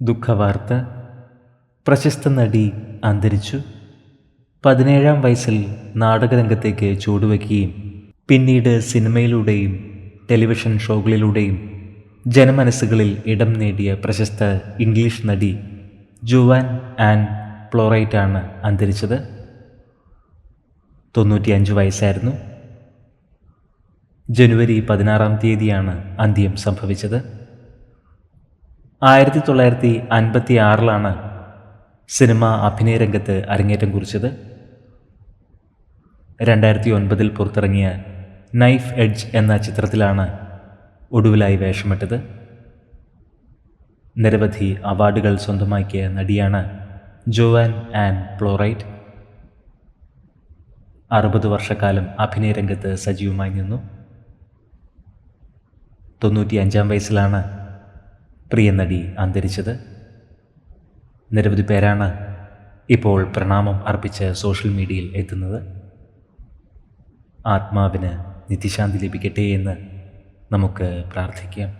ദുഃഖവാർത്ത. പ്രശസ്ത നടി അന്തരിച്ചു. പതിനേഴാം വയസ്സിൽ നാടകരംഗത്തേക്ക് ചുവടുവയ്ക്കുകയും പിന്നീട് സിനിമയിലൂടെയും ടെലിവിഷൻ ഷോകളിലൂടെയും ജനമനസ്സുകളിൽ ഇടം നേടിയ പ്രശസ്ത ഇംഗ്ലീഷ് നടി ജുവാൻ ആൻ പ്ലോറൈറ്റാണ് അന്തരിച്ചത്. തൊണ്ണൂറ്റിയഞ്ച് വയസ്സായിരുന്നു. ജനുവരി പതിനാറാം തീയതിയാണ് അന്ത്യം സംഭവിച്ചത്. ആയിരത്തി തൊള്ളായിരത്തി അൻപത്തി ആറിലാണ് സിനിമ അഭിനയ രംഗത്ത് അരങ്ങേറ്റം കുറിച്ചത്. രണ്ടായിരത്തി ഒൻപതിൽ പുറത്തിറങ്ങിയ നൈഫ് എഡ്ജ് എന്ന ചിത്രത്തിലാണ് ഒടുവിലായി വേഷമിട്ടത്. നിരവധി അവാർഡുകൾ സ്വന്തമാക്കിയ നടിയാണ് ജോവാൻ ആൻഡ് പ്ലോറൈറ്റ് അറുപത് വർഷക്കാലം അഭിനയ രംഗത്ത് സജീവമായി നിന്നു. തൊണ്ണൂറ്റി അഞ്ചാം വയസ്സിലാണ് പ്രിയ നടി അന്തരിച്ചത്. നിരവധി പേരാണ് ഇപ്പോൾ പ്രണാമം അർപ്പിച്ച് സോഷ്യൽ മീഡിയയിൽ എത്തുന്നത്. ആത്മാവിന് നിത്യശാന്തി ലഭിക്കട്ടെ എന്ന് നമുക്ക് പ്രാർത്ഥിക്കാം.